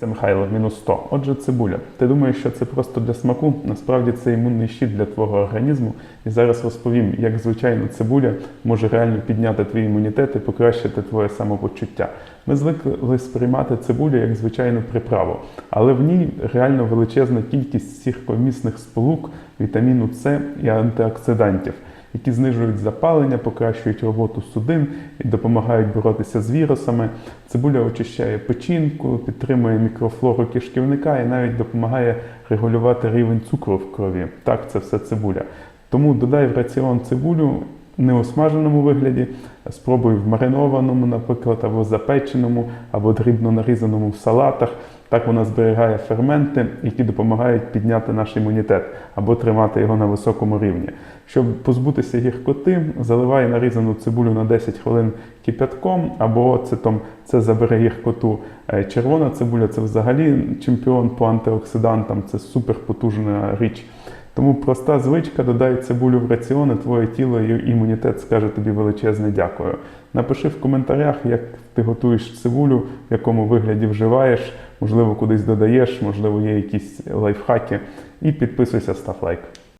Це Михайло, мінус 100. Отже, цибуля. Ти думаєш, що це просто для смаку? Насправді це імунний щит для твого організму. І зараз розповім, як звичайно цибуля може реально підняти твій імунітет і покращити твоє самопочуття. Ми звикли сприймати цибулю як звичайну приправу, але в ній реально величезна кількість сірковмісних сполук, вітаміну С і антиоксидантів які знижують запалення, покращують роботу судин і допомагають боротися з вірусами. Цибуля очищає печінку, підтримує мікрофлору кишківника і навіть допомагає регулювати рівень цукру в крові. Так, це все цибуля. Тому додай в раціон цибулю не у вигляді, спробуй в маринованому, наприклад, або запеченому, або дрібно нарізаному в салатах. Так вона зберігає ферменти, які допомагають підняти наш імунітет або тримати його на високому рівні. Щоб позбутися гіркоти, заливай нарізану цибулю на 10 хвилин кипятком або оцетом. Це забере гіркоту. Е, Червона цибуля це взагалі чемпіон по антиоксидантам, це суперпотужна річ. Тому проста звичка, додай цибулю в раціон, і твоє тіло і імунітет скаже тобі величезне дякую. Напиши в коментарях, як ти готуєш цибулю, в якому вигляді вживаєш, можливо, кудись додаєш, можливо, є якісь лайфхаки. І підписуйся, став лайк.